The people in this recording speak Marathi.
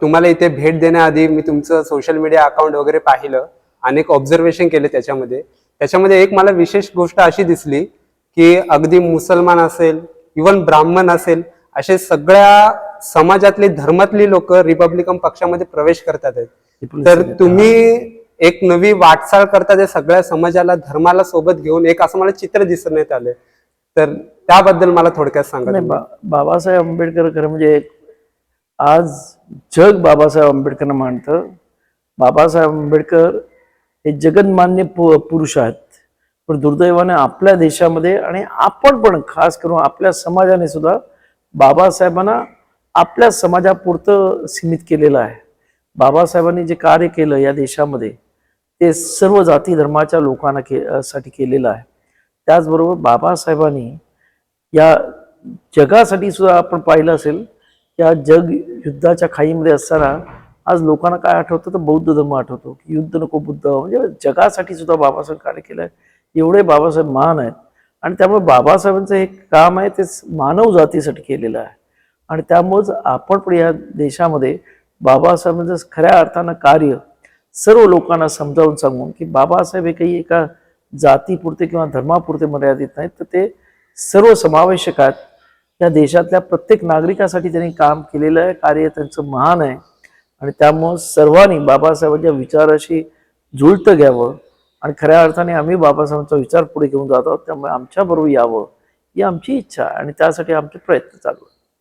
तुम्हाला इथे भेट देण्याआधी मी तुमचं सोशल मीडिया अकाउंट वगैरे पाहिलं अनेक ऑब्झर्वेशन केले त्याच्यामध्ये. त्याच्यामध्ये एक मला विशेष गोष्ट अशी दिसली की अगदी मुसलमान असेल इवन ब्राह्मण असेल असे सगळ्या समाजातले धर्मातली लोक रिपब्लिकन पक्षामध्ये प्रवेश करतात. तर तुम्ही एक नवी वाटचाल करता त्या सगळ्या समाजाला धर्माला सोबत घेऊन एक असं मला चित्र दिसण्यात आलं. तर त्याबद्दल मला थोडक्यात सांगा बाबासाहेब आंबेडकर खरं म्हणजे एक आज जग बाबासाहेब आंबेडकरांना मानतं बाबासाहेब आंबेडकर हे जगन्मान्य पु पुरुष आहेत. पण दुर्दैवाने आपल्या देशामध्ये आणि आपण पण खास करून आपल्या समाजाने सुद्धा बाबासाहेबांना आपल्या समाजापुरतं सीमित केलेलं आहे. बाबासाहेबांनी जे कार्य केलं या देशामध्ये ते सर्व जाती धर्माच्या लोकांना के साठी केलेलं आहे. त्याचबरोबर बाबासाहेबांनी या जगासाठी सुद्धा आपण पाहिलं असेल या जग युद्धाच्या खाईमध्ये असताना आज लोकांना काय आठवतं? तर बौद्ध धर्म आठवतो. की युद्ध नको बुद्ध. म्हणजे जगासाठी सुद्धा बाबासाहेब कार्य केलं आहे एवढे बाबासाहेब महान आहेत. आणि त्यामुळे बाबासाहेबांचं हे काम आहे ते मानव जातीसाठी केलेलं आहे. आणि त्यामुळेच आपण पण या देशामध्ये बाबासाहेबांचं खऱ्या अर्थानं कार्य सर्व लोकांना समजावून सांगून की बाबासाहेब हे काही एका जातीपुरते किंवा धर्मापुरते मर्यादित नाहीत. तर ते सर्व समावेशक आहेत. या देशातल्या प्रत्येक नागरिकासाठी त्यांनी काम केलेलं आहे कार्य त्यांचं महान आहे. आणि त्यामुळं सर्वांनी बाबासाहेबांच्या विचाराशी जुळतं घ्यावं. आणि खऱ्या अर्थाने आम्ही बाबासाहेबांचा विचार पुढे घेऊन जात आहोत त्यामुळे आमच्याबरोबर यावं ही आमची इच्छा आहे आणि त्यासाठी आमचे प्रयत्न चालू आहेत.